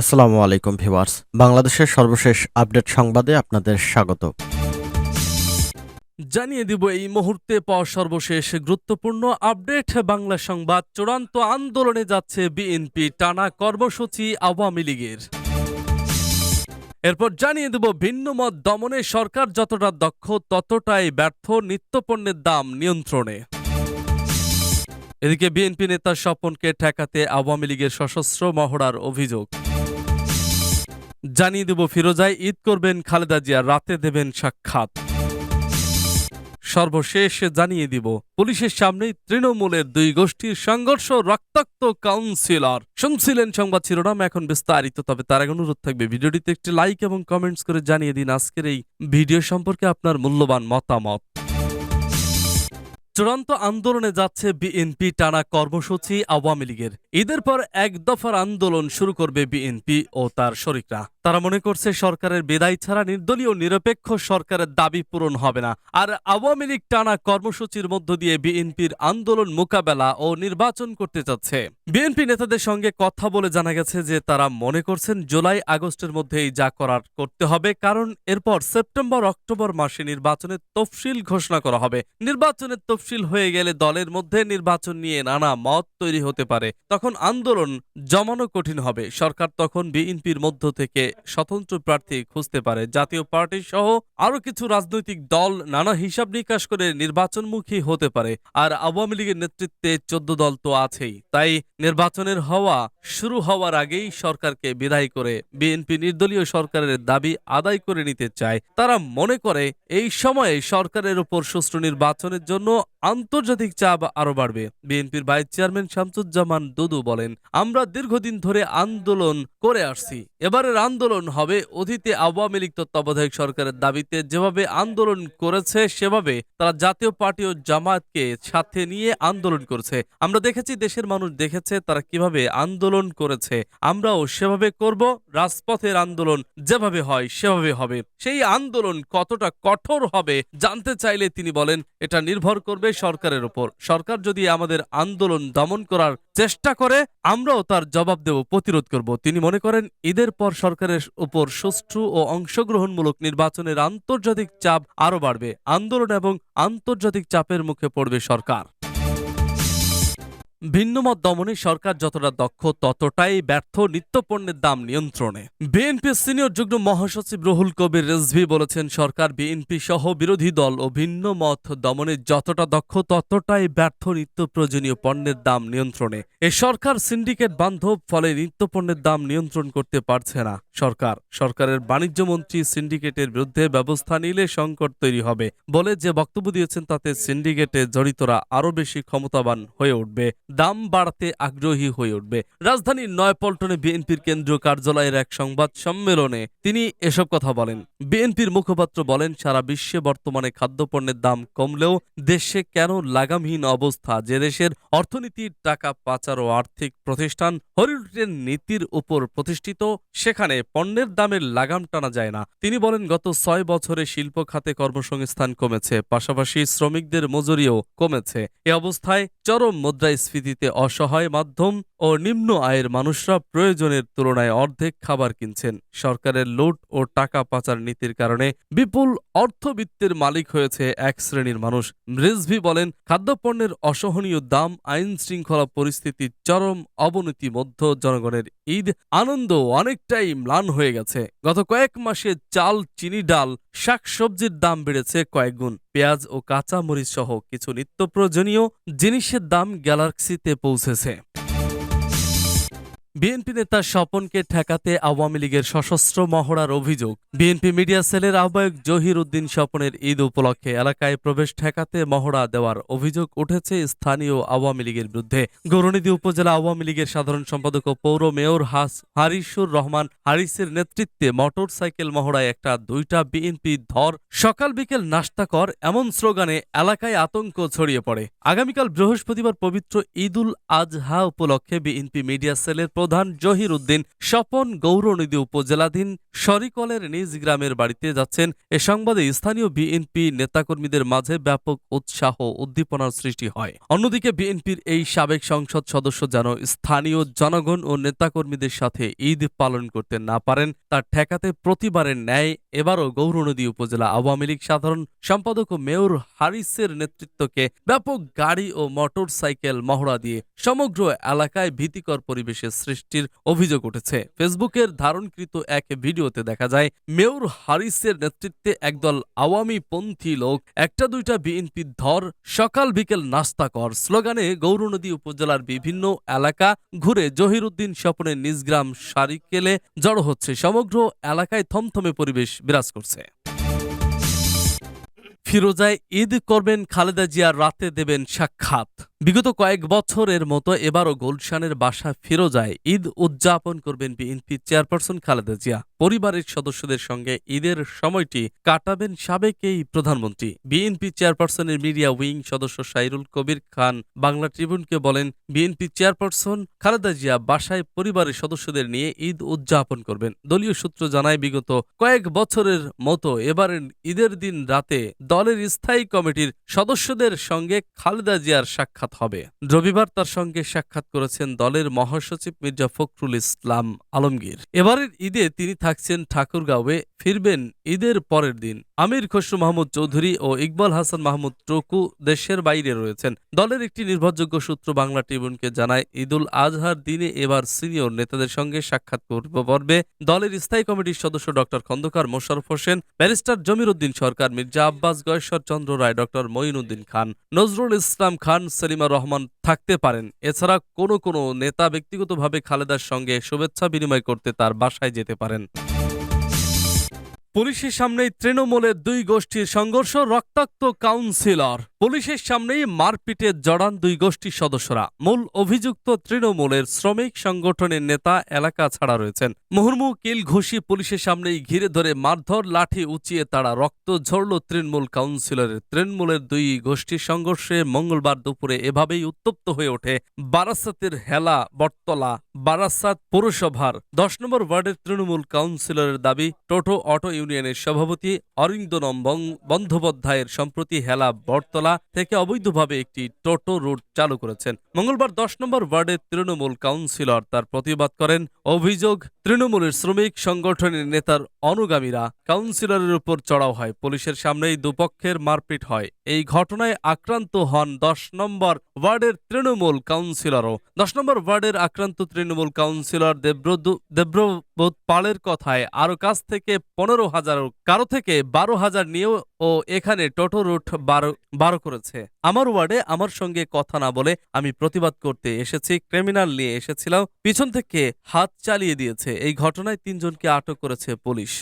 আসসালামু আলাইকুম ভিউয়ার্স। বাংলাদেশের সর্বশেষ আপডেট সংবাদে আপনাদের স্বাগত। জানিয়ে দিব এই মুহূর্তে পাওয়া সর্বশেষ গুরুত্বপূর্ণ আপডেট। বাংলা সংবাদ চূড়ান্ত আন্দোলনে যাচ্ছে বিএনপি টানা কর্মসূচি আওয়ামী লীগের। এরপর জানিয়ে দেব ভিন্ন মত দমনে সরকার যতটা দক্ষ, ততটাই ব্যর্থ নিত্যপণ্যের দাম নিয়ন্ত্রণে। এদিকে বিএনপি নেতা স্বপনকে ঠেকাতে আওয়ামী লীগের সশস্ত্র মহড়ার অভিযোগ। জানিয়ে দেব ফিরোজায় ঈদ করবেন খালেদা জিয়া, রাতে দেবেন সাক্ষাৎ। সর্বশেষ জানিয়ে দিব, পুলিশের সামনেই তৃণমূলের দুই গোষ্ঠীর সংঘর্ষ, রক্তাক্ত কাউন্সিলর শুনছিলেন সংবাদ শিরোনাম, এখন বিস্তারিত, তবে তার আগে অনুরোধ থাকবে, ভিডিওটিতে একটি লাইক এবং কমেন্টস করে জানিয়ে দিন আজকের এই ভিডিও সম্পর্কে আপনার মূল্যবান মতামত। চূড়ান্ত আন্দোলনে যাচ্ছে বিএনপি টানা কর্মসূচি আওয়ামী লীগের। ঈদের পর এক দফার আন্দোলন শুরু করবে বিএনপি ও তার শরিকরা। তারা মনে করছে সরকারের বিদায় ছাড়া নির্দলীয় নিরপেক্ষ সরকারের দাবি পূরণ হবে না। আর আওয়ামী লীগ টানা কর্মসূচির মধ্য দিয়ে বিএনপির আন্দোলন মোকাবেলা ও নির্বাচন করতে চাচ্ছে। বিএনপি নেতাদের সঙ্গে কথা বলে জানা গেছে যে তারা মনে করছেন জুলাই আগস্টের মধ্যেই যা করার করতে হবে, কারণ এরপর সেপ্টেম্বর, অক্টোবর মাসে নির্বাচনের তফসিল ঘোষণা করা হবে। নির্বাচনের তফসিল হয়ে গেলে দলের মধ্যে নির্বাচন নিয়ে নানা মত তৈরি হতে পারে। তখন আন্দোলন জমানো কঠিন হবে। সরকার তখন বিএনপির মধ্য থেকে স্বতন্ত্র প্রার্থী খুঁজতে পারে। জাতীয় পার্টি সহ আরও কিছু রাজনৈতিক দল নানা হিসাব নিকাশ করে নির্বাচনমুখী হতে পারে। আর আওয়ামী লীগের নেতৃত্বে চোদ্দ দল তো আছেই। তাই নির্বাচনের হওয়া শুরু হওয়ার আগেই সরকারকে বিদায় করে বিএনপি নির্দলীয় সরকারের দাবি আদায় করে নিতে চায়। তারা মনে করে, এই সময়ে সরকারের উপর সুষ্ঠু নির্বাচনের জন্য আন্তর্জাতিক চাপ আরও বাড়বে। বিএনপির ভাইস চেয়ারম্যান শামসুজ্জামান দুদু বলেন, আমরা দীর্ঘদিন ধরে আন্দোলন করে আসছি। এবারের আন্দোলন হবে অতীতে আওয়ামী লীগ তত্ত্বাবধায়ক সরকারের দাবিতে। যেভাবে আন্দোলন করেছে, সেভাবে তারা জাতীয় পার্টি ও জামায়াতকে সাথে নিয়ে আন্দোলন করেছে। আমরা দেখেছি দেশের মানুষ দেখেছে তারা কীভাবে আন্দোলন করেছে। আমরাও সেভাবে করব, রাজপথের আন্দোলন যেভাবে হয়, সেভাবে হবে। সেই আন্দোলন কতটা কঠোর হবে জানতে চাইলে তিনি বলেন, এটা নির্ভর করবে সরকারের ওপর সরকার যদি আমাদের আন্দোলন দমন করার চেষ্টা করে, আমরাও তার জবাব দেব, প্রতিরোধ করব। তিনি মনে করেন, ঈদের পর সরকারের উপর সুষ্ঠু ও অংশগ্রহণমূলক নির্বাচনের আন্তর্জাতিক চাপ আরও বাড়বে। আন্দোলন এবং আন্তর্জাতিক চাপের মুখে পড়বে সরকার। ভিন্নমত দমনে সরকার যতটা দক্ষ, ততটাই ব্যর্থ নিত্যপণ্যের দাম নিয়ন্ত্রণে। বিএনপি সিনিয়র যুগ্ম মহাসচিব রুহুল কবির রেজভি বলেছেন, সরকার বিএনপি সহ বিরোধী দল ও ভিন্ন মত দমনে যতটা দক্ষ, ততটাই ব্যর্থ নিত্য প্রয়োজনীয় পণ্যের দাম নিয়ন্ত্রণে। এ সরকার সিন্ডিকেট বান্ধব, ফলে নিত্যপণ্যের দাম নিয়ন্ত্রণ করতে পারছে না। সরকার, সরকারের বাণিজ্যমন্ত্রী সিন্ডিকেটের বিরুদ্ধে ব্যবস্থা নিলে সংকট তৈরি হবে বলে যে বক্তব্য দিয়েছেন, তাতে সিন্ডিকেটে জড়িতরা আরও বেশি ক্ষমতাবান হয়ে উঠবে। দাম বাড়তে আগ্রহী হয়ে উঠবে। রাজধানীর নয়পল্টনে বিএনপির কেন্দ্রীয় কার্যালয়ের এক সংবাদ সম্মেলনে তিনি এসব কথা বলেন। বিএনপির মুখপাত্র বলেন, সারা বিশ্বে বর্তমানে খাদ্যপণ্যের দাম কমলেও দেশে কেন লাগামহীন অবস্থা? যে দেশের অর্থনীতির টাকা পাচার ও আর্থিক প্রতিষ্ঠান হরিলুটের নীতির উপর প্রতিষ্ঠিত, সেখানে পণ্যের দামের লাগাম টানা যায় না। তিনি বলেন, গত ছয় বছরে শিল্প খাতে কর্মসংস্থান কমেছে, পাশাপাশি শ্রমিকদের মজুরিও কমেছে। এ অবস্থায় চরম মুদ্রাস্ফীতিতে অসহায় মাধ্যম ও নিম্ন আয়ের মানুষরা প্রয়োজনের তুলনায় অর্ধেক খাবার কিনছেন। সরকারের লুট ও টাকা পাচার নীতির কারণে বিপুল অর্থবিত্তের মালিক হয়েছে এক শ্রেণির মানুষ। রিজভি বলেন, খাদ্যপণ্যের অসহনীয় দাম আইন শৃঙ্খলা পরিস্থিতির চরম অবনতি মধ্য জনগণের ঈদ, আনন্দ অনেকটাই ম্লান হয়ে গেছে। গত কয়েক মাসে চাল, চিনি, ডাল, শাকসবজির দাম বেড়েছে কয়েকগুণ পেঁয়াজ ও কাঁচা মরিচ সহ কিছু নিত্য প্রয়োজনীয় জিনিসের দাম গ্যালাক্সিতে পৌঁছেছে। বিএনপি নেতা স্বপনকে ঠেকাতে আওয়ামী লীগের সশস্ত্র মহড়ার অভিযোগ। বিএনপি মিডিয়া সেলের আহ্বায়ক জহির উদ্দিন স্বপনের ঈদ উপলক্ষে এলাকায় প্রবেশ ঠেকাতে মহড়া দেওয়ার অভিযোগ উঠেছে স্থানীয় আওয়ামী লীগের বিরুদ্ধে। গৌরনীতি উপজেলা আওয়ামী লীগের সাধারণ সম্পাদক ও পৌর মেয়র হাস হারিসুর রহমান হারিসের নেতৃত্বে মোটর সাইকেল মহড়ায় একটা দুইটা বিএনপি ধর সকাল বিকেল নাস্তা কর এমন স্লোগানে এলাকায় আতঙ্ক ছড়িয়ে পড়ে। আগামীকাল বৃহস্পতিবার পবিত্র ঈদুল আজহা উপলক্ষে বিএনপি মিডিয়া সেলের প্রধান জহির উদ্দিন স্বপন গৌরনদী উপজেলাধীন শরিকলের নিজ গ্রামের বাড়িতে যাচ্ছেন। এ সংবাদে স্থানীয় বিএনপি নেতাকর্মীদের মাঝে ব্যাপক উৎসাহ উদ্দীপনার সৃষ্টি হয়। অন্যদিকে বিএনপির এই সাবেক সংসদ সদস্য যেন স্থানীয় জনগণ ও নেতাকর্মীদের সাথে ঈদ পালন করতে না পারেন তা ঠেকাতে প্রতিবারের ন্যায় এবারও গৌরনদী উপজেলা আওয়ামী লীগ সাধারণ সম্পাদক ও মেয়র হারিসের নেতৃত্বকে ব্যাপক গাড়ি ও মোটর সাইকেল মহড়া দিয়ে সমগ্র এলাকায় ভীতিকর পরিবেশের সৃষ্টির অভিযোগ উঠেছে। ফেসবুকের ধারণকৃত এক ভিডিওতে দেখা যায়, মেয়র হারিসের নেতৃত্বে একদল আওয়ামী পন্থী লোক একটা দুইটা বিএনপি ধর, সকাল বিকেল নাস্তা কর, স্লোগানে গৌরনদী উপজেলার বিভিন্ন এলাকা ঘুরে জহিরুদ্দিন স্বপনের নিজ গ্রাম সারিকেলে জড়ো হচ্ছে। সমগ্র এলাকায় থমথমে পরিবেশ বিরাজ করছে। ফিরোজায় ঈদ করবেন খালেদা জিয়া, রাতে দেবেন সাক্ষাৎ। বিগত কয়েক বছরের মতো এবারও গুলশানের বাসা ফিরোজায় ঈদ উদযাপন করবেন বিএনপি চেয়ারপারসন খালেদা জিয়া। পরিবারের সদস্যদের সঙ্গে ঈদের সময়টি কাটাবেন সাবেক এই প্রধানমন্ত্রী। বিএনপি চেয়ারপারসনের মিডিয়া উইং সদস্য সাইরুল কবির খান বাংলা ট্রিবিউনকে বলেন, বিএনপি চেয়ারপারসন খালেদা জিয়া বাসায় পরিবারের সদস্যদের নিয়ে ঈদ উদযাপন করবেন। দলীয় সূত্র জানায়, বিগত কয়েক বছরের মতো এবারের ঈদের দিন রাতে দলের স্থায়ী কমিটির সদস্যদের সঙ্গে খালেদা জিয়ার সাক্ষাৎ হবে। রবিবার তার সঙ্গে সাক্ষাৎ করেছেন দলের মহাসচিব মির্জা ফখরুল ইসলাম আলমগীর। এবারের ঈদে তিনি থাকছেন ঠাকুরগাঁওয়ে, ফিরবেন ঈদের পরের দিন। আমির খসরু মাহমুদ চৌধুরী ও ইকবাল হাসান মাহমুদ টুকু দেশের বাইরে রয়েছেন। দলের একটি নির্ভরযোগ্য সূত্র বাংলা ট্রিবিউনকে জানায়, ঈদুল আজহার দিনে এবার সিনিয়র নেতাদের সঙ্গে সাক্ষাৎ করব পর্বে দলের স্থায়ী কমিটির সদস্য doctor Khandaker Mosharraf Hossain, barrister Jamir Uddin Sarkar, Mirza Abbas Goyeshwar Chandra Roy, doctor Moinuddin Khan, Nazrul Islam Khan, Selima Rahman থাকতে পারেন। এছাড়া কোনো কোনো নেতা ব্যক্তিগতভাবে খালেদার সঙ্গে শুভেচ্ছা বিনিময় করতে তার বাসায় যেতে পারেন। পুলিশের সামনেই তৃণমূলের দুই গোষ্ঠীর সংঘর্ষ, রক্তাক্ত কাউন্সিলর। পুলিশের সামনেই মারপিটে জড়ান দুই গোষ্ঠীর সদস্যরা। মূল অভিযুক্ত তৃণমূলের শ্রমিক সংগঠনের নেতা এলাকা ছাড়া রয়েছেন। মুহুর্মু কিল ঘুষি পুলিশের সামনেই ঘিরে ধরে মারধর, লাঠি উঁচিয়ে তারা রক্ত ঝরল তৃণমূল কাউন্সিলরের। তৃণমূলের দুই গোষ্ঠীর সংঘর্ষে মঙ্গলবার দুপুরে এভাবেই উত্তপ্ত হয়ে ওঠে বারাসাতের হেলা, বটতলা, বারাসাত পৌরসভার। দশ নম্বর ওয়ার্ডের তৃণমূল কাউন্সিলরের দাবি, টোটো, অটো ইউনিয়নের সভাপতি অরিন্দনম বন্দ্যোপাধ্যায়ের সম্প্রতি হেলা বটতলা থেকে অবৈধভাবে একটি টোটো রুট চালু করেছেন। মঙ্গলবার দশ নম্বর ওয়ার্ডের তৃণমূল কাউন্সিলর তার প্রতিবাদ করেন। অভিযোগ, তৃণমূলের শ্রমিক সংগঠনের নেতার অনুগামীরা কাউন্সিলরের উপর চড়াও হয়। পুলিশের সামনেই দুপক্ষের মারপিট হয়। এই ঘটনায় আক্রান্ত হন দশ নম্বর ওয়ার্ডের তৃণমূল কাউন্সিলরও। দশ নম্বর ওয়ার্ডের আক্রান্ত তৃণমূল কাউন্সিলর দেব্রদু দেব্রবোধ পালের কথায় আরও কাছ থেকে পনেরো হাজার কারও থেকে বারো হাজার নিয়েও ও এখানে টোটো রুট বারো বারো করেছে। আমার ওয়ার্ডে আমার সঙ্গে কথা না বলে আমি প্রতিবাদ করতে এসেছি, ক্রিমিনাল নিয়ে এসেছিলাম, পিছন থেকে হাত চালিয়ে দিয়েছে। এই ঘটনায় তিনজনকে আটক করেছে পুলিশ।